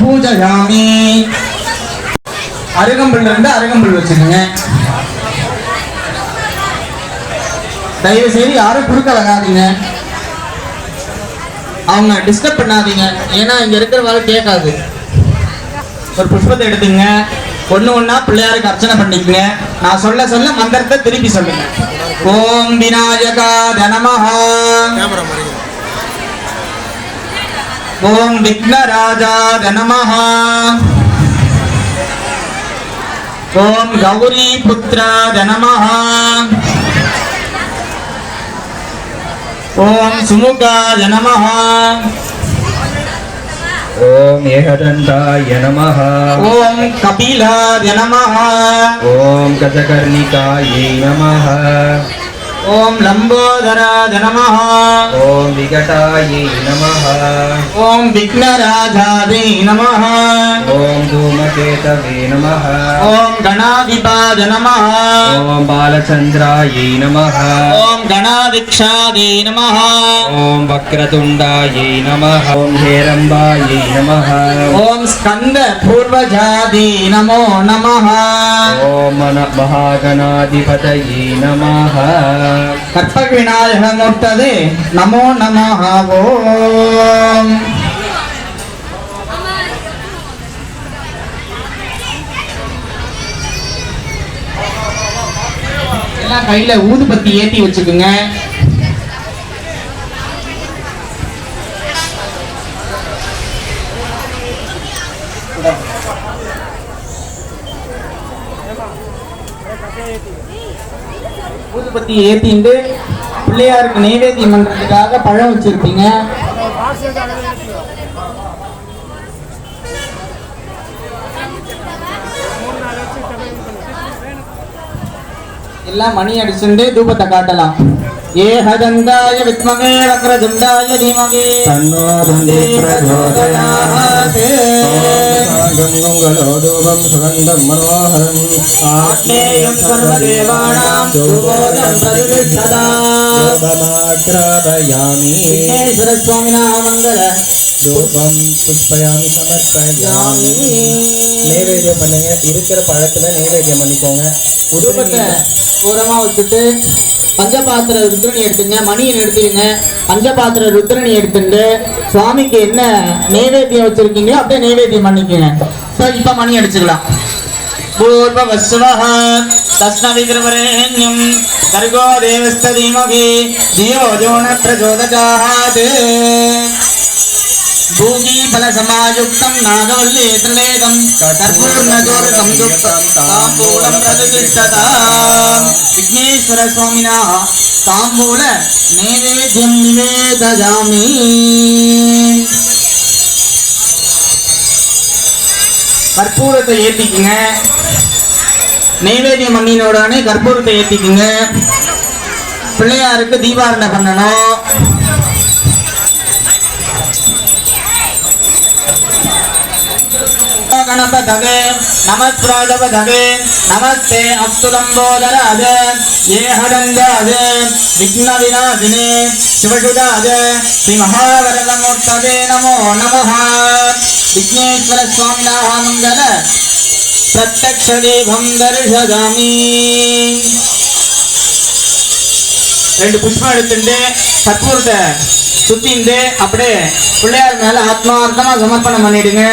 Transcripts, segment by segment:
பூஜயாமி. அருகம்புல் இருந்து அருகம்புல் வச்சுக்கோங்க. தயவு செய்து யாரும் குறுக்க வராதிங்க அவங்க டிஸ்டர்ப் பண்ணாதீங்க. ஏன்னா இங்க இருக்கிறவங்க கேட்காது. ஒரு புஷ்பத்தை எடுத்துங்க ஒண்ணு ஒன்றா பிள்ளையாருக்கு அர்ச்சனை பண்ணிக்கங்க. நான் சொல்ல சொல்ல மந்திரத்தை திருப்பி சொல்லுங்க. ஓம் விநாயகா தனமஹா ఓం విఘ్నరాజాయ నమ. ఓం గౌరీపుత్రాయ నమ. ఓం సుముఖాయ నమ. ఓం ఏహదంతాయ నమ. ఓం కపిలాయ నమ. ఓం గజకర్ణికాయ నమ. ॐ लम्बोदराध नमः ॐ विकटायै नमः ॐ विघ्नराधायै नमः ॐ धूमकेतवे नमः ॐ गणाधिपाद नमः ॐ बालचन्द्रायै नमः ॐ गणाधिक्षायै नमः ॐ वक्रतुण्डायै नमः ॐ हेरम्बायै नमः ॐ स्कन्दपूर्वजादि नमो नमः ॐ मन महागणाधिपतये नमः கற்பக விநாயக நமோ நமஹாவோ எல்லாம் கையில ஊதுபத்தி ஏத்தி வச்சுக்குங்க. ஊற்றி ஏற்றிண்டு பிள்ளையாருக்கு நைவேத்தியம் பண்ணுறதுக்காக பழம் வச்சுருப்பீங்க. எல்லாம் மணி அடிச்சுட்டு தூபத்தை காட்டலாம். ஏகதந்தாய வித்மகே வக்ரதுண்டாய தீமகே. தன்னோ பிரச்சோதயாத் சுகங்கங்களோடூபம் சுகந்தம் மனோகரம். ஆக்னேயம் சர்வதேவானாம் சுபோதம் சதுர்த்ததா ரூபமாக்ராபயாமி விக்னேஸ்வர சுவாமினா மங்கள ரூபம் புஷ்பயாமி சமர்ப்பயாமி. நைவேத்தியம் பண்ணுங்க. இருக்கிற பழத்துல நைவேத்தியம் பண்ணிக்கோங்க. உருவத்தை பூரமா வச்சுட்டு பஞ்சபாத்திர ருத்ரணி எடுத்துங்க மணியை எடுத்துக்கங்க. பஞ்சபாத்திர ருத்ரனி எடுத்துட்டு சுவாமிக்கு என்ன நைவேத்தியம் வச்சிருக்கீங்களோ அப்படியே நைவேத்தியம் பண்ணிக்கங்க. ஸோ இப்போ மணி அடிச்சுக்கலாம். பூர்வவஸ்வः தஸ்மவிகிரவரேண்யம் சர்கோ தேவஸ்ததீமகி ஜீவோ ஜோன भूगीफलसमायुक्तं नागवल्लेतलेदं कर्पूर्णजोरकं युक्तं ताम्बूलं प्रतिष्ठता विघ्नेश्वरस्वामिनः ताम्बूल नैवेद्यं निवेदयामि கற்பூரத்தை ஏத்திக்குங்க நைவேத்தியம் பண்ணினோடனே கற்பூரத்தை ஏத்திக்குங்க பிள்ளையாருக்கு தீபாரணை பண்ணணும் गणपतगे नमस्प्राजपतगे नमस्ते अस्तु लम्बोदराज ये हदङ्गाज विघ्नविनाशिने शिवसुदाज श्रीमहावरदमूर्तये नमो नमः विघ्नेश्वरस्वामिनः मङ्गल प्रत्यक्षदेवं दर्शयामि ரெண்டு புஷ்பம் எடுத்துட்டு கற்பூரத்தை சுத்திண்டு அப்படியே பிள்ளையார் மேல ஆத்மார்த்தமா சமர்ப்பணம் பண்ணிடுங்க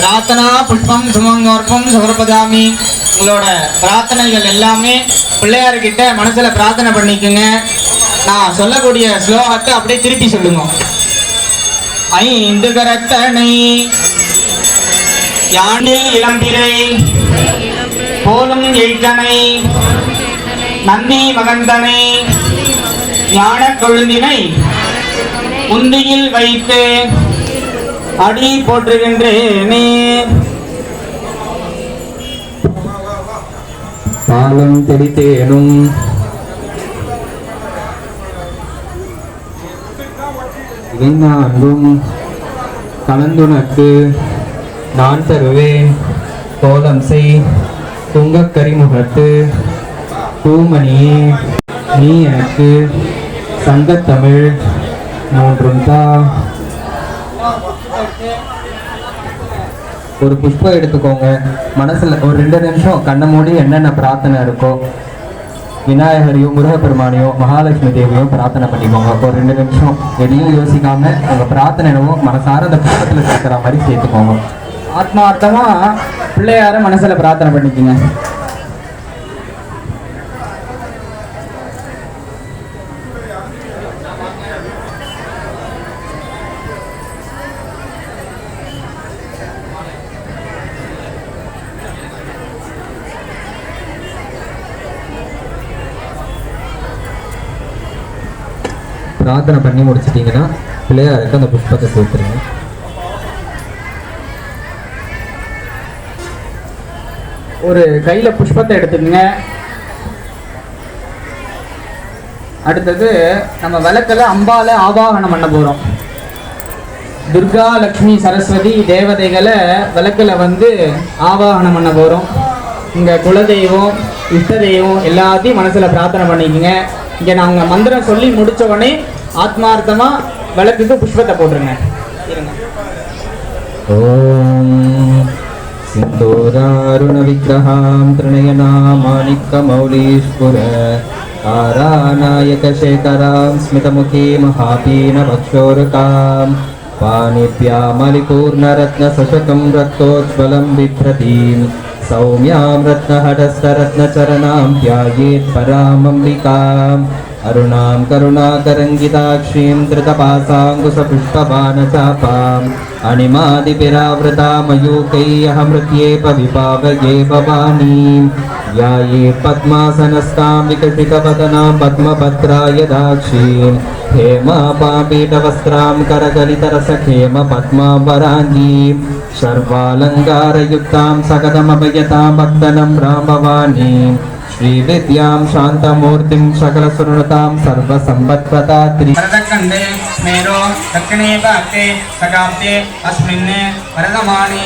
பிரார்த்தனா புஷ்பம் சுமங்கோர்ப்பம் சமர்ப்பதாமி உங்களோட பிரார்த்தனைகள் எல்லாமே பிள்ளையார்கிட்ட மனசில் பிரார்த்தனை பண்ணிக்கோங்க. நான் சொல்லக்கூடிய ஸ்லோகத்தை அப்படியே திருப்பி சொல்லுங்க. ஐந்து கரத்தனை யானை இளம்பிரை போலும் எய்தனை நந்தி மகந்தனை ஞான கொழுந்தினை உந்தியில் வைத்து அடி போற்றுகின்றேனே. பாலம் தெளித்தேனும். இணைந்தாண்டும் கலந்துனக்கு நான் தருவேன். கோலம் செய் துங்கக்கரிமுகத்து பூமணியே நீ எனக்கு சங்கத்தமிழ் மூன்றும் தான் ஒரு புஷ்பம் எடுத்துக்கோங்க. மனசில் ஒரு ரெண்டு நிமிஷம் கண்ணை மூடி என்னென்ன பிரார்த்தனை இருக்கோ விநாயகரையும் முருகப்பெருமானையும் மகாலட்சுமி தேவியும் பிரார்த்தனை பண்ணிக்கோங்க. ஒரு ரெண்டு நிமிஷம் எதையும் யோசிக்காம உங்கள் பிரார்த்தனை என்னவோ மனசார அந்த புஷ்பத்தில் சேர்க்குற மாதிரி சேர்த்துக்கோங்க. ஆத்மார்த்தமாக பிள்ளையார மனசில் பிரார்த்தனை பண்ணிக்கோங்க. பிரார்த்தனை பண்ணி முடிச்சிட்டிங்கன்னா பிள்ளையாருக்கு அந்த புஷ்பத்தை சேர்த்துருங்க. ஒரு கையில் புஷ்பத்தை எடுத்துக்கங்க. அடுத்தது நம்ம விளக்கில் அம்பால ஆவாகனம் பண்ண போகிறோம் துர்கா லக்ஷ்மி சரஸ்வதி தேவதைகளை விளக்கில் வந்து ஆவாகனம் பண்ண போகிறோம் இங்கே குலதெய்வம் இஷ்ட தெய்வம் எல்லாத்தையும் மனசில் பிரார்த்தனை பண்ணிக்கோங்க. இங்க நாங்க மந்திரம் சொல்லி முடிச்ச உடனே ஆத்மார்த்தமா விளக்குக்கு புஷ்பத்தை போட்டுருங்க இருங்க ॐ सिन्दूरारुणविग्रहां त्रिणयनामाणिक्यमौलीस्फुर तारानायकशेखरां स्मितमुखी महापीनभक्षोरुकां पाणिभ्यामलिपूर्णरत्नसशकं रक्तोज्ज्वलं बिभ्रतीं सौम्यां रत्नहटस्थरत्नचरणां ध्यायेत् परामम्बिकाम् అరుణాం కరుణాకరంగితాక్షీం ధృతపాసాంకుశపుష్పబాణచాపాం అణిమాదిపిరావృతామయూకైహమృత్యే పవిపావగే భవానీం యాయే పద్మాసనస్తాం వికటికవదనాం పద్మభద్రాయ దాక్షీం హేమాపాపీటవస్త్రాం కరకలితరసఖేమ పద్మావరాంగీం సర్వాలంకారయుక్తాం సగతమభయతాం భక్తనం రామవాణీం श्रीविद्यां शान्तमूर्तिं सकलसुरतां सर्वसम्पत्प्रदात्री वरदखण्डे स्मेरो दक्षिणे भागे सकाब्दे अस्मिन् वरदमाने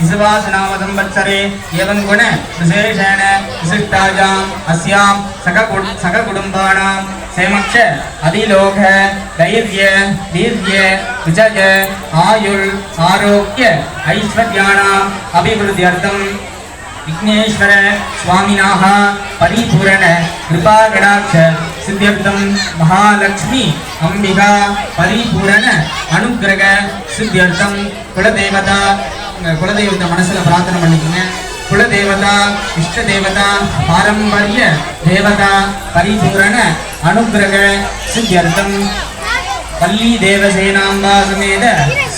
विश्वासनामसंवत्सरे एवं गुण विशेषेण विशिष्टायाम् अस्यां सककुट सककुटुम्बानां सेमक्ष अधिलोक धैर्य वीर्य विजय आयुर् आरोग्य ऐश्वर्याणाम् अभिवृद्ध्यर्थं விக்னேஸ்வர சுவாமினாக பரிபூரண கிருபாகடாட்ச சித்தியர்த்தம் மகாலட்சுமி அம்பிகா பரிபூரண அனுகிரக சித்தியர்த்தம் குலதேவதா குலதெய்வத்தை மனசில் பிரார்த்தனை பண்ணிக்கோங்க. குலதேவதா இஷ்ட தேவதா பாரம்பரிய தேவதா பரிபூரண அனுகிரக சித்தியர்த்தம். பள்ளி தேவசேனாம்பா சமேத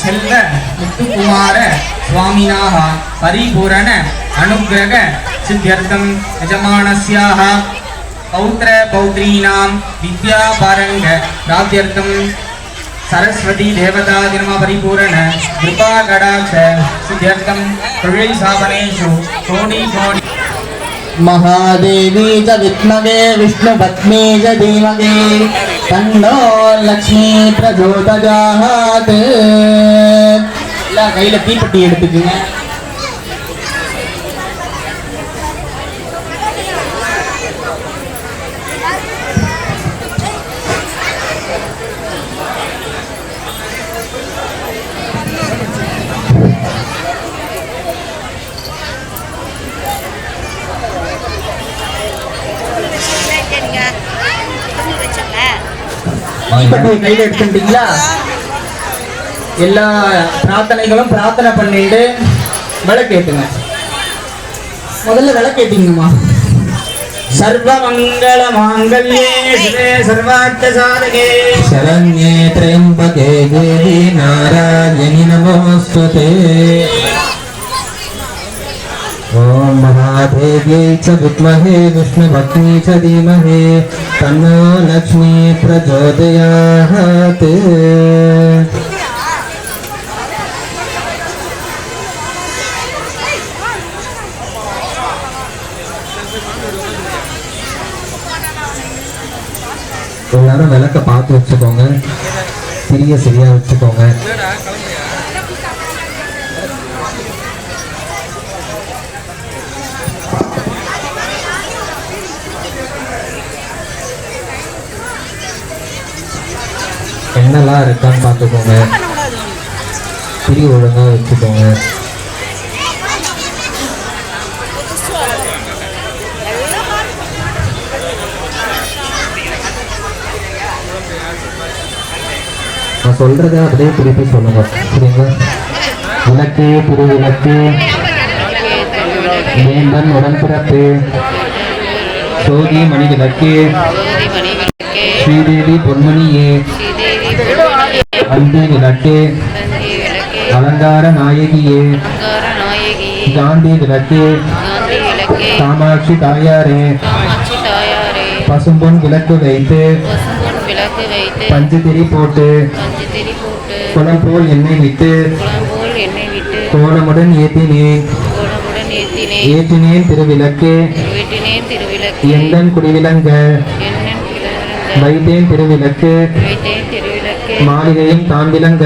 செல்வ முத்துக்குமார சுவாமினாக பரிபூரண அனுகிரக சித்தியர்த்தம் யஜமானஸ்யாஹ. பௌத்திர பௌத்ரீனாம் வித்யாபாரங்க பிராப்தியர்த்தம் சரஸ்வதி தேவதா தினம பரிபூரண கிருபா கடாட்ச சித்தியர்த்தம் தொழில் சாதனேஷு கோடி கோடி. महादेवी च विद्मगे विष्णुपत्नी च धीमगे तन्नो लक्ष्मी கையில் தீப்பெட்டி எடுத்துக்கங்க. தீபத்தை கையில் எடுத்துட்டீங்களா எல்லா பிரார்த்தனைகளும் பிரார்த்தனை பண்ணிட்டு விளக்கேட்டுங்க முதல்ல விளக்கேட்டிங்கம்மா சர்வ மங்கள மாங்கல்யே சிவே சர்வார்த்த சாதகே சரண்யே திரயம்பகே தேவி நாராயணி நமோஸ்துதே. महादेव्यै च विद्महे विष्णुभक्त्यै च धीमहि तन्नो लक्ष्मी प्रचोदयात् எல்லாரும் விளக்க பார்த்து வச்சுக்கோங்க சிறிய சரியா வச்சுக்கோங்க என்னெல்லாம் இருக்கான்னு பார்த்துக்கோங்க. திரி ஒழுங்காக வச்சுக்கோங்க. நான் சொல்றத அப்படியே திருப்பி சொல்லுங்க. சரிங்களா விளக்கு திருவிளக்கு வேந்தன் உடன்பிறப்பு. சோதி மணி விளக்கு ஸ்ரீதேவி பொன்மணியே. அன்பு விளக்கே அலங்கார நாயகியே. காந்தி விளக்கே காமாட்சி தாயாரே. பசும்பொன் விளக்கு வைத்து. விளக்கு பஞ்சு திரி போட்டு. குளம் போல் எண்ணெய் விட்டு. கோலமுடன் ஏத்தினேன் ஏற்றினேன் திருவிளக்கு. எந்தன் குடிவிலங்க வைத்தேன் திருவிளக்கு. மாளிகையும் தான் விளங்க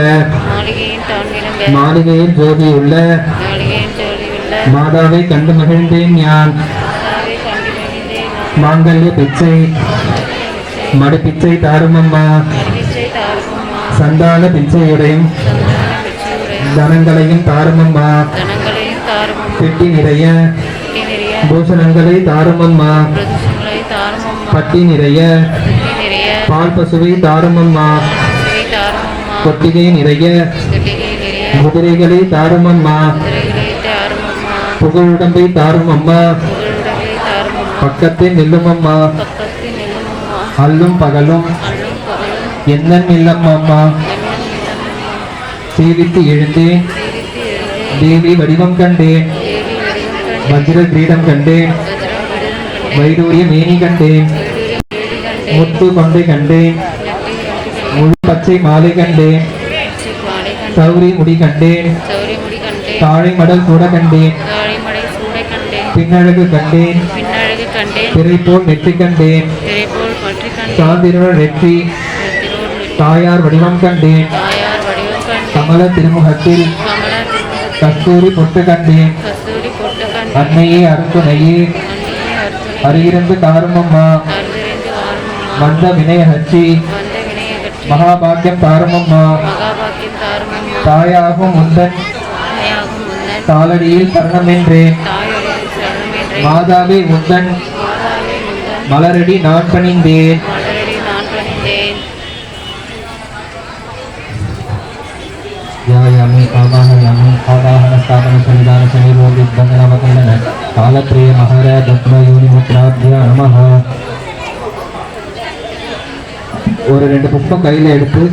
மாளிகையில் ஜோதியுள்ள மாளிகையின் ஜோதி உள்ள. மாதாவை கண்டு மகிழ்ந்தேன் மகிழ்ந்தேன் மாங்கல்ய பிச்சை. மடு பிச்சை. தாருமம்மா. சந்தான பிச்சையுடையும். தனங்களையும் தாருமம்மா. பெட்டி நிறைய. பூஷணங்களை தாருமம்மா. பட்டி நிறைய. பால் பசுவை தாருமம்மா. கொட்டிகை நிறைய குதிரைகளை தாரும் அம்மா புகழுடம்பை தாரும் அம்மா தாருமம்மா. பக்கத்தில் நில்லுமம்மா. பக்கத்தில் அல்லும் பகலும் அள்ளும் பகலும் அம்மா சேவித்து எழுந்தேன் தேவி வடிவம் கண்டேன். வஜ்ர கிரீடம் கண்டேன். வஜ்ரம் வைடூரிய மேனி கண்டேன். முத்து கொண்டை கண்டேன். பச்சை மாலை கண்டேன். சௌரி முடி கண்டேன். தாழை மடல் கூட கண்டேன். கண்டேன் பின்னழகு கண்டேன். திரை போல் நெற்றி கண்டேன். திரை நெற்றி. தாயார் வடிவம் கண்டேன். கமல திருமுகத்தில் கஸ்தூரி பொட்டு கண்டேன். அன்னையே அருத்துணையே. அருகிருந்து காரணம்மா மந்த வினய ஹச்சி மகாபாக்கியம் தாருமம்மா தாயாகும் முன்னர் தாளடியில் தருணமென்றேன் மாதாவே முந்தன் மலரடி நான் பணிந்தேன் மலரடி நான் பணிந்தேன் யாயாமி ஒரு ரெண்டு புஷ்பம் கையில் எடுத்து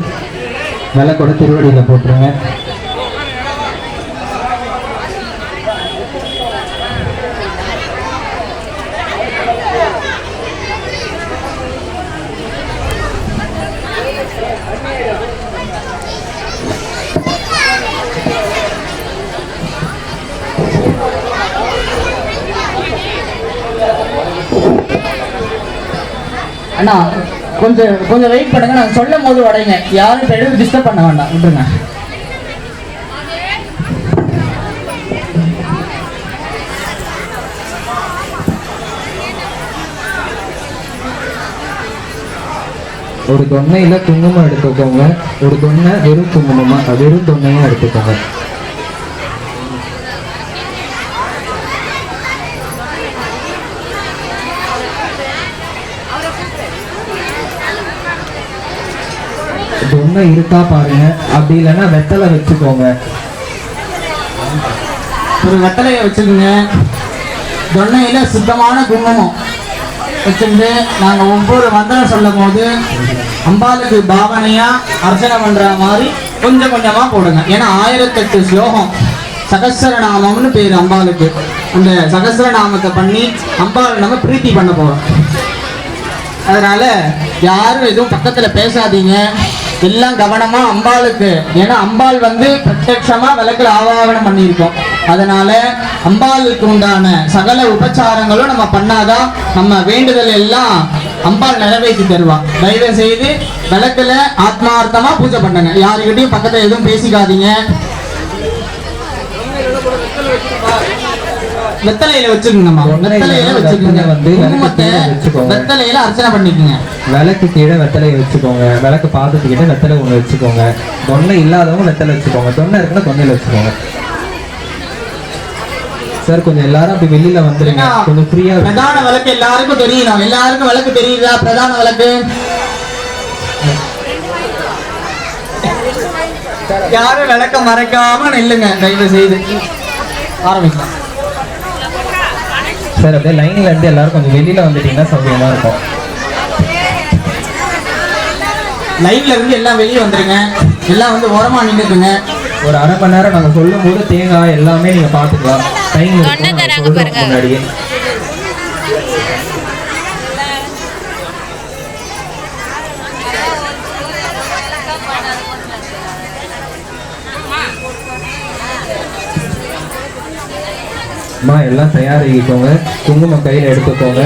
விலை கூட திருவடியில் போட்டுருங்க. அண்ணா கொஞ்சம் கொஞ்சம் வெயிட் பண்ணுங்க. நான் சொல்லும் போது வடைங்க யாரும் இப்போ எதுவும் டிஸ்டர்ப் பண்ண வேண்டாம். விட்டுருங்க. ஒரு தொன்னையில குங்குமம் எடுத்துக்கோங்க. ஒரு தொன்னை வெறும் குங்குமமா வெறும் தொன்னையா எடுத்துக்கோங்க. தொன்னை இருக்கா பாருங்க. அப்படி இல்லைன்னா வெத்தலை வச்சுக்கோங்க. ஒரு வெத்தலையை வச்சுக்கோங்க. தொன்னையில் சுத்தமான குங்குமம் வச்சுட்டு நாங்கள் ஒவ்வொரு மந்திரம் சொல்லும் போது அம்பாளுக்கு பாவனையாக அர்ச்சனை பண்ணுற மாதிரி கொஞ்சம் கொஞ்சமாக போடுங்க. ஏன்னா ஆயிரத்தெட்டு ஸ்லோகம் சகஸ்ரநாமம்னு பேர் அம்பாளுக்கு. அந்த சகஸ்ரநாமத்தை பண்ணி அம்பாள் நம்ம பிரீத்தி பண்ண போகிறோம் அதனால் யாரும் எதுவும் பக்கத்தில் பேசாதீங்க. எல்லாம் கவனமா அம்பாளுக்கு. ஏன்னா அம்பாள் வந்து பிரத்யட்சமா விளக்குல ஆவாகனம் பண்ணியிருக்கோம். அதனால அம்பாளுக்கு உண்டான சகல உபச்சாரங்களும் நம்ம பண்ணாதான் நம்ம வேண்டுதல் எல்லாம் அம்பாள் நிறைவேற்றி தருவா. தயவு செய்து விளக்குல ஆத்மார்த்தமா பூஜை பண்ணுங்க யாருக்கிட்டையும் பக்கத்துல எதுவும் பேசிக்காதீங்க. வெத்தலையில வச்சுக்கோங்கம்மா வெத்தலையில வந்து குங்குமத்தை. வெத்தலையில அர்ச்சனை பண்ணிக்கோங்க. விளக்கு கீழே வெத்தலையை வச்சுக்கோங்க. விளக்கு பாதத்துக்கிட்ட வெத்தலை ஒன்று வச்சுக்கோங்க. தொன்னை இல்லாதவங்க வெத்தலை வச்சுக்கோங்க. தொன்னை இருக்குன்னா தொன்னையில வச்சுக்கோங்க. சார் கொஞ்சம் எல்லாரும் அப்படி வெளியில வந்துருங்க. கொஞ்சம் ஃப்ரீயா பிரதான விளக்கு எல்லாருக்கும் தெரியணும் எல்லாருக்கும் விளக்கு தெரியுதா? பிரதான விளக்கு? யாரும் விளக்க மறைக்காம நில்லுங்க. தயவு செய்து ஆரம்பிக்கலாம். சார் அப்படியே லைன்ல இருந்து எல்லாரும் கொஞ்சம் வெளியில வந்துட்டீங்கன்னா சௌகரியமா இருக்கும். லைன்ல இருந்து எல்லாம் வெளியே வந்துருங்க. எல்லாம் வந்து ஓரமா நின்னுக்குங்க. ஒரு அரை மணி நேரம் நாங்க சொல்லும் போது தேங்காய் எல்லாமே நீங்க பாத்துக்கலாம் டைம் தொண்டை தராங்க பாருங்க. முன்னாடியே. அம்மா எல்லாம் தயாராகிக்கோங்க. குங்குமம் கையில் எடுத்துக்கோங்க.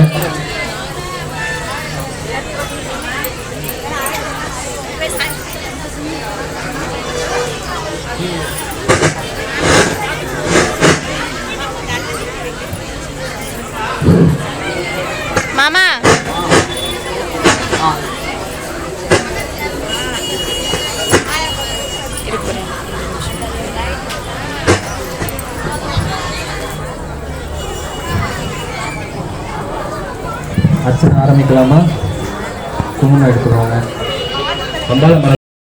அர்ச்சனை ஆரம்பிக்கலாமா குங்குமம் எடுத்துக்கோங்க அம்பாள்